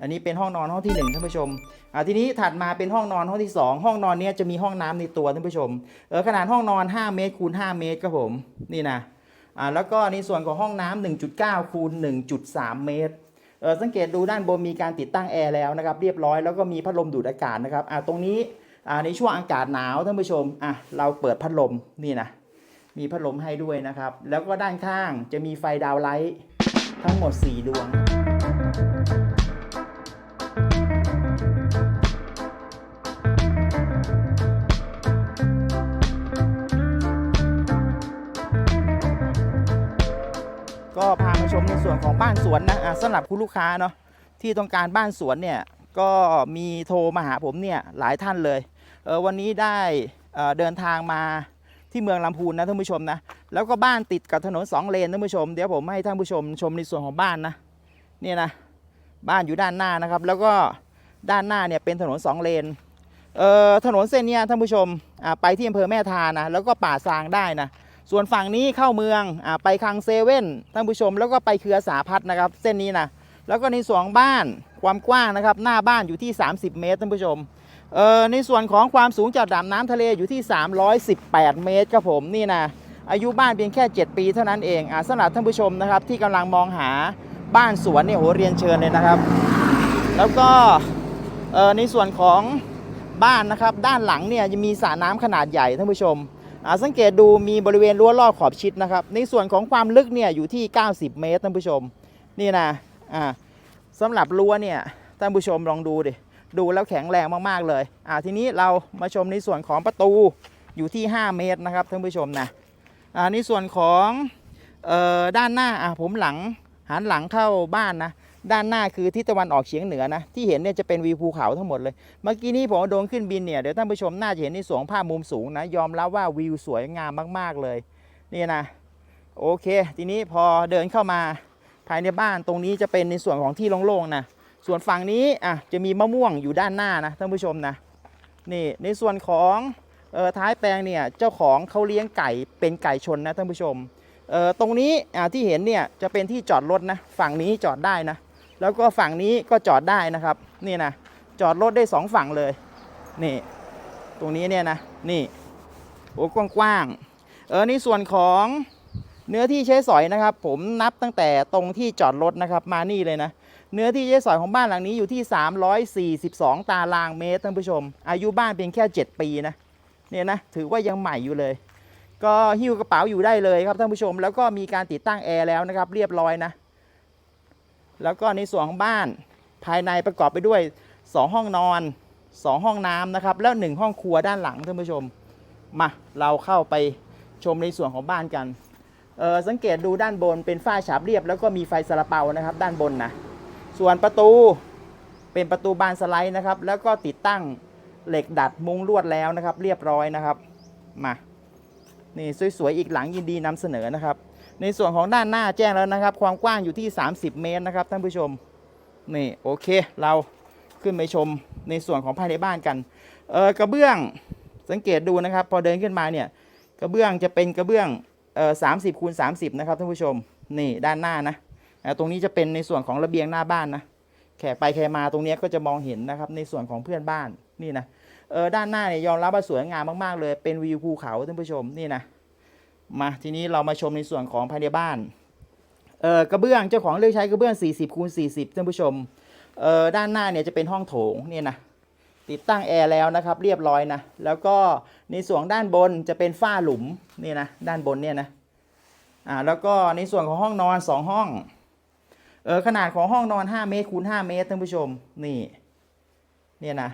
อันนี้เป็นห้องนอนห้องที่หนึ่งท่านผู้ชมอ่าทีนี้ถัดมาเป็นห้องนอนห้องที่สองห้องนอนเนี้ยจะมีห้องน้ำในตัวท่านผู้ชมเออขนาดห้องนอน 5 เมตรคูณ5เมตรครับผมนี่นะอ่าแล้วก็ในส่วนของห้องน้ำ1.9คูณ1.3 เมตรเออสังเกตดูด้านบนมีการติดตั้งแอร์แล้วนะครับเรียบร้อยแล้วก็มีพัดลมดูดอากาศนะครับอ่าตรงนี้อ่าในช่วงอากาศหนาวท่านผู้ชมอะเราเปิดพัดลมนี่นะมีพัดลมให้ด้วยนะครับ แล้วก็ด้านข้างจะมีไฟดาวไลท์ทั้งหมด 4 ดวง ก็พามาชมในส่วนของบ้านสวนนะะสำหรับคุณลูกค้าเนาะที่ต้องการบ้านสวนเนี่ยก็มีโทรมาหาผมเนี่ยหลายท่านเลยเออวันนี้ได้เเดินทางมาที่เมืองลำพูนนะท่านผู้ชมนะแล้วก็บ้านติดกับถนนสองเลนท่านผู้ชมเดี๋ยวผมให้ท่านผู้ชมชมในส่วนของบ้านนะนี่นะบ้านอยู่ด้านหน้านะครับ แล้วก็ด้านหน้าเนี่ยเป็นถนนสองเลนเอ่อถนนเส้นนี้ท่านผู้ชมไปที่อำเภอแม่ทานะแล้วก็ป่าซางได้นะ ส่วนฝั่งนี้เข้าเมืองอ่าไปคังเซเว่นท่านผู้ชมแล้วก็ไปเครือสาพัฒน์นะครับ เส้นนี้นะแล้วก็ในส่วนของบ้านความกว้างนะครับ หน้าบ้านอยู่ที่ 30 เมตรท่านผู้ชมเอ่อในส่วนของความสูงจากดับน้ำทะเลอยู่ที่ 318 เมตรครับผมนี่นะอายุบ้านเพียงแค่ 7 ปีเท่านั้นเองอ่าสำหรับท่านผู้ชมนะครับ ที่กำลังมองหาบ้านสวนเนี่ยโหเรียนเชิญเลยนะครับ แล้วก็ในส่วนของบ้านนะครับ ด้านหลังเนี่ยจะมีสระน้ำขนาดใหญ่ท่านผู้ชม สังเกตดูมีบริเวณรั้วรอบขอบชิดนะครับ ในส่วนของความลึกเนี่ยอยู่ที่ 90 เมตรท่านผู้ชม นี่นะอ่าสำหรับรั้วเนี่ยท่านผู้ชมลองดูดิดูแล้วแข็งแรงมากๆเลยอ่าทีนี้เรามาชมในส่วนของประตูอยู่ที่ 5 เมตรนะครับท่านผู้ชมนะอ่าในส่วนของเอ่อด้านหน้าอ่าผมหลังหันหลังเข้าบ้านนะ ด้านหน้าคือทิศตะวันออกเฉียงเหนือนะ ที่เห็นเนี่ยจะเป็นวิวภูเขาทั้งหมดเลย เมื่อกี้นี้ผมโดนขึ้นบินเนี่ยเดี๋ยวท่านผู้ชมน่าจะเห็นในสวงภาพมุมสูงนะ ยอมรับว่าวิวสวยงามมากๆเลย นี่นะ โอเค ทีนี้พอเดินเข้ามาภายในบ้านตรงนี้จะเป็นในส่วนของที่โล่งๆนะส่วนฝั่งนี้อะจะมีมะม่วงอยู่ด้านหน้านะท่านผู้ชมนะนี่ในส่วนของออท้ายแปลงเนี่ยเจ้าของเขาเลี้ยงไก่เป็นไก่ชนนะท่านผู้ชมตรงนี้อะที่เห็นเนี่ยจะเป็นที่จอดรถนะฝั่งนี้จอดได้นะ แล้วก็ฝั่งนี้ก็จอดได้นะครับนี่นะจอดรถได้สองฝั่งเลยนี่ตรงนี้เนี่ยนะนี่โอ้กว้างๆเออนี่ส่วนของเนื้อที่ใช้สอยนะครับ ผมนับตั้งแต่ตรงที่จอดรถนะครับมานี่เลยนะเนื้อที่ใช้สอยของบ้านหลังนี้อยู่ที่ 342 ตารางเมตรท่านผู้ชม อายุบ้านเพียงแค่ 7 ปีนะเนี่ยนะถือว่ายังใหม่อยู่เลย ก็หิ้วกระเป๋าอยู่ได้เลยครับท่านผู้ชม แล้วก็มีการติดตั้งแอร์แล้วนะครับเรียบร้อยนะ แล้วก็ในส่วนของบ้านภายในประกอบไปด้วย 2 ห้องนอน 2 ห้องน้ำนะครับ แล้ว 1 ห้องครัวด้านหลังท่านผู้ชม มาเราเข้าไปชมในส่วนของบ้านกันสังเกตดูด้านบนเป็นฝ้าฉาบเรียบ แล้วก็มีไฟสลับเปานะครับ ด้านบนนะส่วนประตูเป็นประตูบานสไลด์นะครับ แล้วก็ติดตั้งเหล็กดัดมุงลวดแล้วนะครับ เรียบร้อยนะครับ มา นี่สวยๆอีกหลังยินดีนำเสนอนะครับ ในส่วนของด้านหน้าแจ้งแล้วนะครับ ความกว้างอยู่ที่ 30 เมตรนะครับท่านผู้ชมนี่โอเคเราขึ้นไปชมในส่วนของภายในบ้านกันเออกระเบื้องสังเกตดูนะครับ พอเดินขึ้นมาเนี่ยกระเบื้องจะเป็นกระเบื้องเออสามสิบคูณสามสิบนะครับท่านผู้ชมนี่ด้านหน้านะตรงนี้จะเป็นในส่วนของระเบียงหน้าบ้านนะแขกไปแขกมาตรงนี้ก็จะมองเห็นนะครับในส่วนของเพื่อนบ้านนี่นะเออด้านหน้าเนี่ยยอมรับว่าสวยงามมากๆเลยเป็นวิวภูเขาท่านผู้ชมนี่นะ มาทีนี้เรามาชมในส่วนของภายในบ้านเออกระเบื้องเจ้าของเลือกใช้กระเบื้อง 40คูณ40ท่านผู้ชมเออด้านหน้าเนี่ยจะเป็นห้องโถงเนี่ยนะติดตั้งแอร์แล้วนะครับเรียบร้อยนะแล้วก็ในส่วนด้านบนจะเป็นฝ้าหลุมนี่นะด้านบนเนี่ยนะอ่าแล้วก็ในส่วนของห้องนอน 2 ห้องเออขนาดของห้องนอน 5 เมตรคูณ5เมตรท่านผู้ชมนี่เนี่ยนะ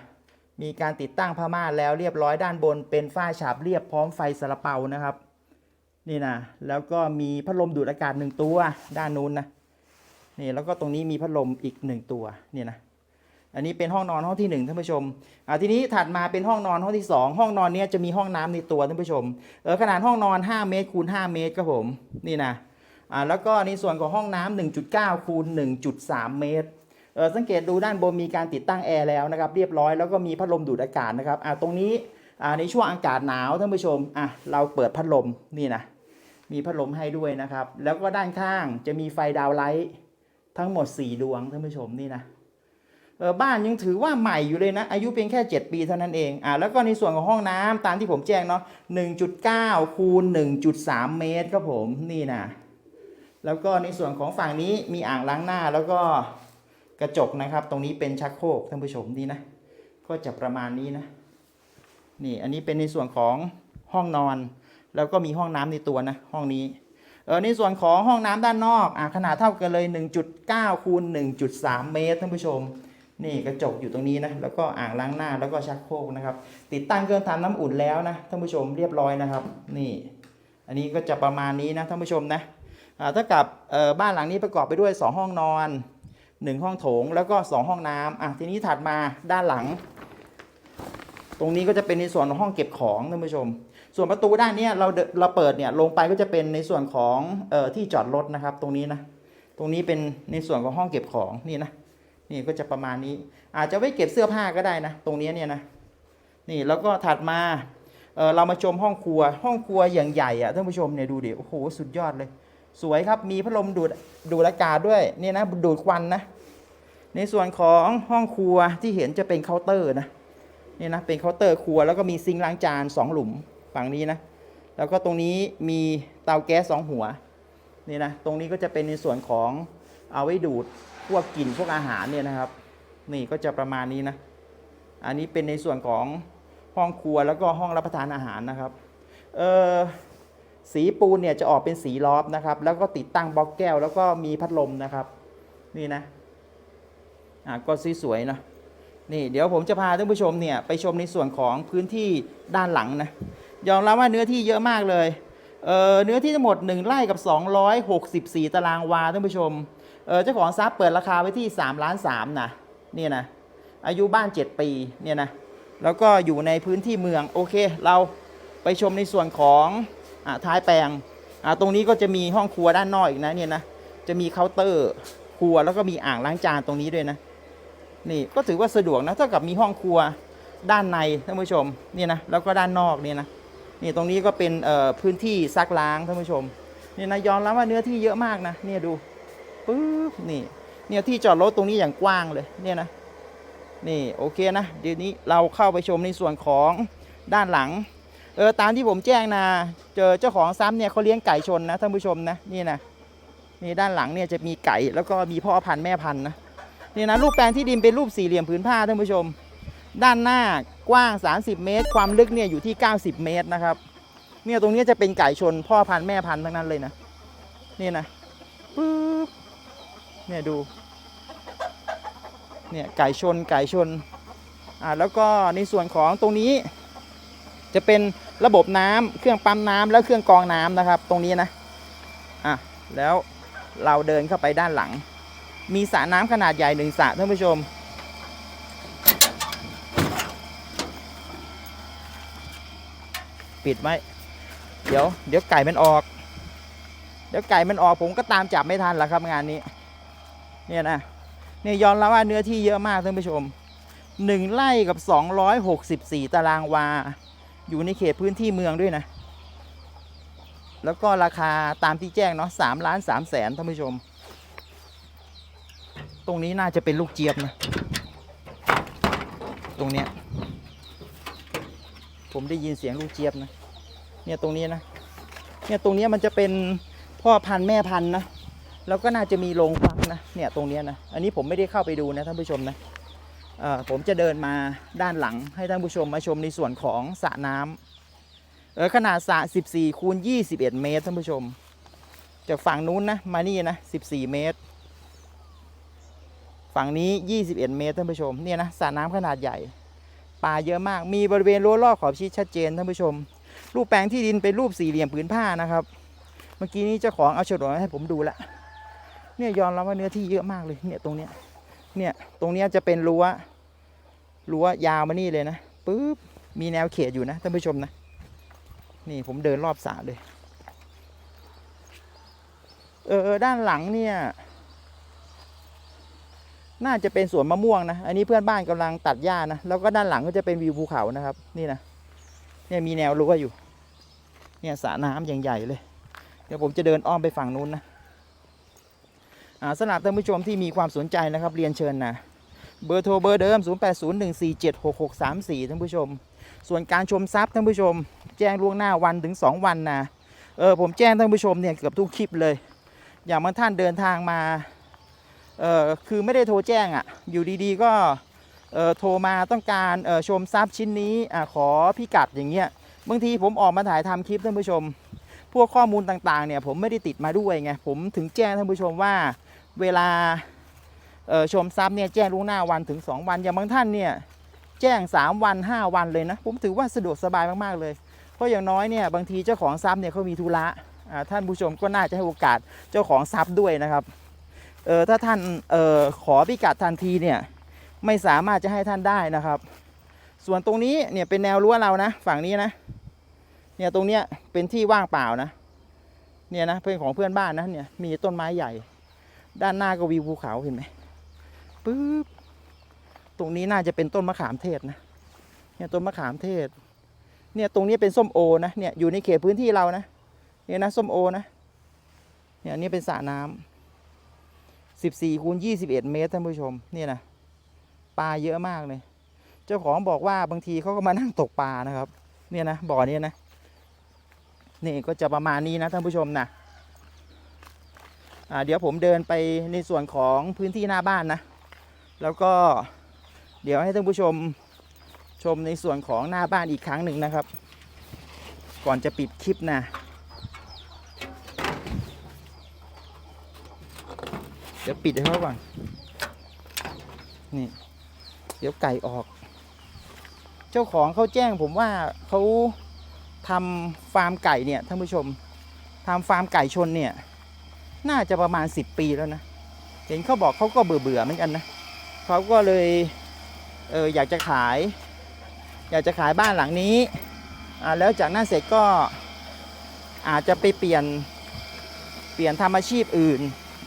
มีการติดตั้งผ้าม่านแล้วเรียบร้อยด้านบนเป็นฝ้าฉาบเรียบพร้อมไฟสลับเปานะครับ นี่นะแล้วก็มีพัดลมดูดอากาศหนึ่งตัวด้านนู้นนะนี่แล้วก็ตรงนี้มีพัดลมอีกหนึ่งตัวนี่นะอันนี้เป็นห้องนอนห้องที่หนึ่งท่านผู้ชมอ่าทีนี้ถัดมาเป็นห้องนอนห้องที่สองห้องนอนเนี้ยจะมีห้องน้ำในตัวท่านผู้ชมเออขนาดห้องนอน 5 เมตรคูณ5เมตรครับผมนี่นะอ่าแล้วก็ในส่วนของห้องน้ำ1.9คูณ1.3 เมตรเออสังเกตดูด้านบนมีการติดตั้งแอร์แล้วนะครับเรียบร้อยแล้วก็มีพัดลมดูดอากาศนะครับอ่าตรงนี้อ่าในช่วงอากาศหนาวท่านผู้ชมอะเราเปิดพัดลมนี่นะ มีพัดลมให้ด้วยนะครับ แล้วก็ด้านข้างจะมีไฟดาวไลท์ทั้งหมด 4 ดวงท่านผู้ชมนี่นะเออบ้านยังถือว่าใหม่อยู่เลยนะ อายุเพียงแค่ 7 ปีเท่านั้นเองอ่าแล้วก็ในส่วนของห้องน้ำตามที่ผมแจ้งเนาะ1.9คูณ1.3 เมตรครับผมนี่นะแล้วก็ในส่วนของฝั่งนี้มีอ่างล้างหน้าแล้วก็กระจกนะครับ ตรงนี้เป็นชักโครกท่านผู้ชมนี่นะ ก็จะประมาณนี้นะ นี่อันนี้เป็นในส่วนของห้องนอน แล้วก็มีห้องน้ำในตัวนะห้องนี้เออในส่วนของห้องน้ำด้านนอกอะขนาดเท่ากันเลย 1.9คูณ1.3 เมตรท่านผู้ชม นี่กระจกอยู่ตรงนี้นะแล้วก็อ่างล้างหน้าแล้วก็ชักโครกนะครับ ติดตั้งเครื่องทำน้ำอุ่นแล้วนะท่านผู้ชมเรียบร้อยนะครับ นี่ อันนี้ก็จะประมาณนี้นะท่านผู้ชมนะอ่าถ้ากับบ้านหลังนี้ประกอบไปด้วย 2 ห้องนอน 1 ห้องโถงแล้วก็ 2 ห้องน้ำอะทีนี้ถัดมาด้านหลัง ตรงนี้ก็จะเป็นในส่วนของห้องเก็บของท่านผู้ชม ส่วนประตูด้านนี้เราเราเปิดเนี่ยลงไปก็จะเป็นในส่วนของเอ่อที่จอดรถนะครับ ตรงนี้นะตรงนี้เป็นในส่วนของห้องเก็บของนี่นะนี่ก็จะประมาณนี้ อาจจะไว้เก็บเสื้อผ้าก็ได้นะ ตรงนี้เนี่ยนะนี่แล้วก็ถัดมาเออเรามาชมห้องครัว ห้องครัวอย่างใหญ่อะท่านผู้ชมเนี่ยดูดิโอ้โหสุดยอดเลย สวยครับมีพัดลมดูดดูดอากาศด้วยนี่นะดูดควันนะในส่วนของห้องครัวที่เห็นจะเป็นเคาน์เตอร์นะนี่นะเป็นเคาน์เตอร์ครัวแล้วก็มีซิงค์ล้างจานสองหลุม ฝั่งนี้นะ แล้วก็ตรงนี้มีเตาแก๊สสองหัวนี่นะตรงนี้ก็จะเป็นในส่วนของเอาไว้ดูดพวกกลิ่นพวกอาหารเนี่ยนะครับ นี่ก็จะประมาณนี้นะ อันนี้เป็นในส่วนของห้องครัวแล้วก็ห้องรับประทานอาหารนะครับเออสีปูนเนี่ยจะออกเป็นสีลอฟนะครับ แล้วก็ติดตั้งบล็อกแก้ว แล้วก็มีพัดลมนะครับ นี่นะอะก็สวยๆนะนี่เดี๋ยวผมจะพาท่านผู้ชมเนี่ยไปชมในส่วนของพื้นที่ด้านหลังนะ ยอมรับว่าเนื้อที่เยอะมากเลยเออเนื้อที่ทั้งหมด 1ไร่กับ 264 ตารางวาท่านผู้ชมเจ้าของทรัพย์เปิดราคาไว้ที่3ล้าน3นะนี่นะอายุบ้าน 7 ปีเนี่ยนะแล้วก็อยู่ในพื้นที่เมืองโอเค เราไปชมในส่วนของอท้ายแปลงตรงนี้ก็จะมีห้องครัวด้านนอกอีกนะเนี่ยนะจะมีเคาน์เตอร์ครัวแล้วก็มีอ่างล้างจานตรงนี้ด้วยนะนี่ก็ถือว่าสะดวกนะเท่ากับมีห้องครัวด้านในท่านผู้ชมนี่นะแล้วก็ด้านนอกนี่นะ นี่ตรงนี้ก็เป็นพื้นที่ซักล้างท่านผู้ชมนี่นะยอมรับว่าเนื้อที่เยอะมากนะเนี่ยดูปึ๊บนี่เนี่ยที่จอดรถตรงนี้อย่างกว้างเลยเนี่ยนะนี่โอเคนะเดี๋ยวนี้เราเข้าไปชมในส่วนของด้านหลังเออตามที่ผมแจ้งนะเจอเจ้าของซ้ำเนี่ยเขาเลี้ยงไก่ชนนะท่านผู้ชมนะนี่นะนี่ด้านหลังเนี่ยจะมีไก่แล้วก็มีพ่อพันธุ์แม่พันธุ์นะนี่นะรูปแปลงที่ดินเป็นรูปสี่เหลี่ยมผืนผ้าท่านผู้ชม ด้านหน้า กว้าง 30 เมตร ความลึกเนี่ยอยู่ที่ 90 เมตรนะครับ เนี่ยตรงนี้จะเป็นไก่ชนพ่อพันธุ์แม่พันธุ์ทั้งนั้นเลยนะ นี่นะปึ๊บเนี่ยดู เนี่ยไก่ชนไก่ชน อ่าแล้วก็ในส่วนของตรงนี้ จะเป็นระบบน้ำเครื่องปั๊มน้ำและเครื่องกรองน้ำนะครับ ตรงนี้นะ อะแล้วเราเดินเข้าไปด้านหลัง มีสระน้ำขนาดใหญ่หนึ่งสระท่านผู้ชม ปิดไว้ เดี๋ยว เดี๋ยวไก่มันออก เดี๋ยวไก่มันออกผมก็ตามจับไม่ทันแล้วครับงานนี้ เนี่ยนะเนี่ยยอมรับว่าเนื้อที่เยอะมากท่านผู้ชมหนึ่งไร่กับ264ตารางวา อยู่ในเขตพื้นที่เมืองด้วยนะ แล้วก็ราคาตามที่แจ้งเนาะ3ล้าน3แสนท่านผู้ชม ตรงนี้น่าจะเป็นลูกเจี๊ยบนะ ตรงเนี้ย ผมได้ยินเสียงลูกเจี๊ยบนะ เนี่ยตรงนี้นะ เนี่ยตรงนี้มันจะเป็นพ่อพันธุ์แม่พันธุ์นะ แล้วก็น่าจะมีโรงฟักนะ เนี่ยตรงนี้นะ อันนี้ผมไม่ได้เข้าไปดูนะท่านผู้ชมนะผมจะเดินมาด้านหลังให้ท่านผู้ชมมาชมในส่วนของสระน้ำเออขนาดสระ14คูณ21 เมตรท่านผู้ชม จากฝั่งนู้นนะมานี่นะ 14 เมตร ฝั่งนี้ 21 เมตรท่านผู้ชมเนี่ยนะสระน้ำขนาดใหญ่ ปลาเยอะมาก มีบริเวณรั้วรอบขอบชิดชัดเจนท่านผู้ชม รูปแปลงที่ดินเป็นรูปสี่เหลี่ยมผืนผ้านะครับ เมื่อกี้นี้เจ้าของเอาโฉนดมาให้ผมดูละเนี่ยยอมรับว่าเนื้อที่เยอะมากเลยเนี่ยตรงเนี้ยเนี่ยตรงเนี้ยจะเป็นรั้วรั้วยาวมานี่เลยนะปึ๊บมีแนวเขตอยู่นะท่านผู้ชมนะนี่ผมเดินรอบสระเลย เออด้านหลังเนี่ย น่าจะเป็นสวนมะม่วงนะ อันนี้เพื่อนบ้านกำลังตัดหญ้านะ แล้วก็ด้านหลังก็จะเป็นวิวภูเขานะครับ นี่นะ เนี่ยมีแนวรั้วอยู่ เนี่ยสระน้ำอย่างใหญ่เลย เดี๋ยวผมจะเดินอ้อมไปฝั่งนู้นนะอ่าสำหรับท่านผู้ชมที่มีความสนใจนะครับ เรียนเชิญนะ เบอร์โทรเบอร์เดิม 0801476634 ท่านผู้ชม ส่วนการชมทรัพย์ท่านผู้ชม แจ้งล่วงหน้าวันถึง 2 วันนะ เออผมแจ้งท่านผู้ชมเนี่ยเกือบทุกคลิปเลย อย่างบางท่านเดินทางมา เออคือไม่ได้โทรแจ้งอะ่ะ อยู่ดีๆก็เออโทรมาต้องการเออชมทรัพย์ชิ้นนี้อะขอพิกัดอย่างเงี้ยบางทีผมออกมาถ่ายทำคลิปท่านผู้ชม พวกข้อมูลต่างๆเนี่ยผมไม่ได้ติดมาด้วยไงผมถึงแจ้งท่านผู้ชมว่าเวลาชมทรัพย์เนี่ยแจ้งล่วงหน้าวันถึง 2 วันอย่างบางท่านเนี่ยแจ้ง 3 วัน 5 วันเลยนะ ผมถือว่าสะดวกสบายมากๆเลย เพราะอย่างน้อยเนี่ยบางทีเจ้าของทรัพย์เนี่ยเขามีธุระท่านผู้ชมก็น่าจะให้โอกาสเจ้าของทรัพย์ด้วยนะครับ เออถ้าท่านเออขอพิกัดทันทีเนี่ยไม่สามารถจะให้ท่านได้นะครับ ส่วนตรงนี้เนี่ยเป็นแนวรั้วเรานะ ฝั่งนี้นะเนี่ยตรงเนี้ยเป็นที่ว่างเปล่านะเนี่ยนะเพื่อนของเพื่อนบ้านนะเนี่ยมีต้นไม้ใหญ่ ด้านหน้าก็วิวภูเขาเห็นไหมปึ๊บตรงนี้น่าจะเป็นต้นมะขามเทศนะเนี่ยต้นมะขามเทศเนี่ยตรงนี้เป็นส้มโอนะเนี่ยอยู่ในเขตพื้นที่เรานะเนี่ยนะส้มโอนะเนี่ยนี่เป็นสระน้ำ 14คูณ21 เมตรท่านผู้ชมนี่นะปลาเยอะมากเลย เจ้าของบอกว่าบางทีเขาก็มานั่งตกปลานะครับ เนี่ยนะบ่อเนี้นะนี่ก็จะประมาณนี้นะท่านผู้ชมนะเดี๋ยวผมเดินไปในส่วนของพื้นที่หน้าบ้านนะ แล้วก็เดี๋ยวให้ท่านผู้ชมชมในส่วนของหน้าบ้านอีกครั้งหนึ่งนะครับ ก่อนจะปิดคลิปนะ เดี๋ยวปิดให้เขาก่อน นี่ เดี๋ยวไก่ออก เจ้าของเขาแจ้งผมว่าเขาทำฟาร์มไก่เนี่ยท่านผู้ชมทำฟาร์มไก่ชนเนี่ย น่าจะประมาณ 10 ปีแล้วนะ เห็นเขาบอกเขาก็เบื่อเบื่อเหมือนกันนะเขาก็เลยเอออยากจะขาย อยากจะขายบ้านหลังนี้อ่าแล้วจากนั้นเสร็จก็อาจจะไปเปลี่ยนเปลี่ยนทำอาชีพอื่น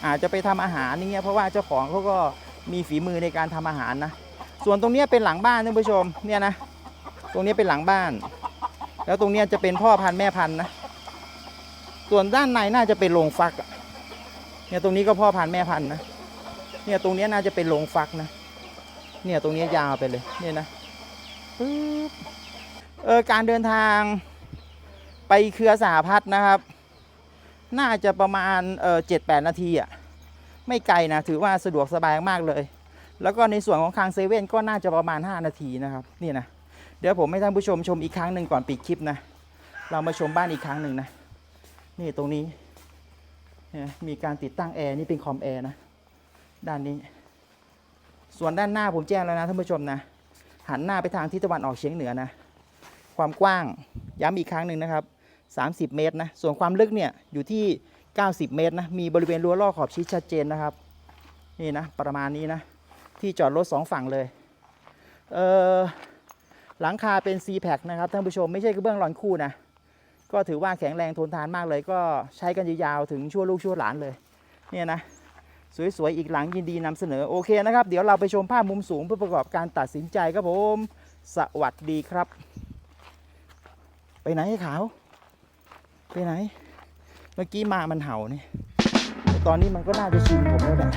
อาจจะไปทำอาหารนี่เงี้ยเพราะว่าเจ้าของเขาก็มีฝีมือในการทำอาหารนะ ส่วนตรงนี้เป็นหลังบ้านท่านผู้ชมเนี่ยนะตรงนี้เป็นหลังบ้าน แล้วตรงนี้จะเป็นพ่อพันธุ์แม่พันธุ์นะส่วนด้านในน่าจะเป็นโรงฟักเนี่ยตรงนี้ก็พ่อพันธุ์แม่พันธุ์นะเนี่ยตรงนี้น่าจะเป็นโรงฟักนะเนี่ยตรงนี้ยาวไปเลยเนี่ยนะปึ๊บเออการเดินทางไปเครือสหพัฒน์นะครับ น่าจะประมาณเจ็ดแปดนาทีอะไม่ไกลนะถือว่าสะดวกสบายมากเลย แล้วก็ในส่วนของคางเซเว่นก็น่าจะประมาณ 5 นาทีนะครับนี่นะเดี๋ยวผมให้ท่านผู้ชมชมอีกครั้งหนึ่งก่อนปิดคลิปนะเรามาชมบ้านอีกครั้งหนึ่งนะนี่ตรงนี้มีการติดตั้งแอร์นี่เป็นคอมแอร์นะด้านนี้ ส่วนด้านหน้าผมแจ้งแล้วนะท่านผู้ชมนะหันหน้าไปทางทิศตะวันออกเฉียงเหนือนะความกว้างย้ำอีกครั้งหนึ่งนะครับ 30 เมตรนะ ส่วนความลึกเนี่ยอยู่ที่ 90 เมตรนะ มีบริเวณรั้วรอบขอบชิดชัดเจนนะครับ นี่นะ ประมาณนี้นะ ที่จอดรถสองฝั่งเลย เออหลังคาเป็น c p a c นะครับท่านผู้ชมไม่ใช่กระเบื้องรอนคู่นะ ก็ถือว่าแข็งแรงทนทานมากเลย ก็ใช้กันยาวๆถึงชั่วลูกชั่วหลานเลย เนี่ยนะสวยๆ อีกหลังยินดีนำเสนอโอเคนะครับ เดี๋ยวเราไปชมภาพมุมสูงเพื่อประกอบการตัดสินใจครับผม สวัสดีครับ ไปไหนไอ้ขาว ไปไหน เมื่อกี้มามันเห่าเนี่ยแต่ตอนนี้มันก็น่าจะชินผมแล้วแหละ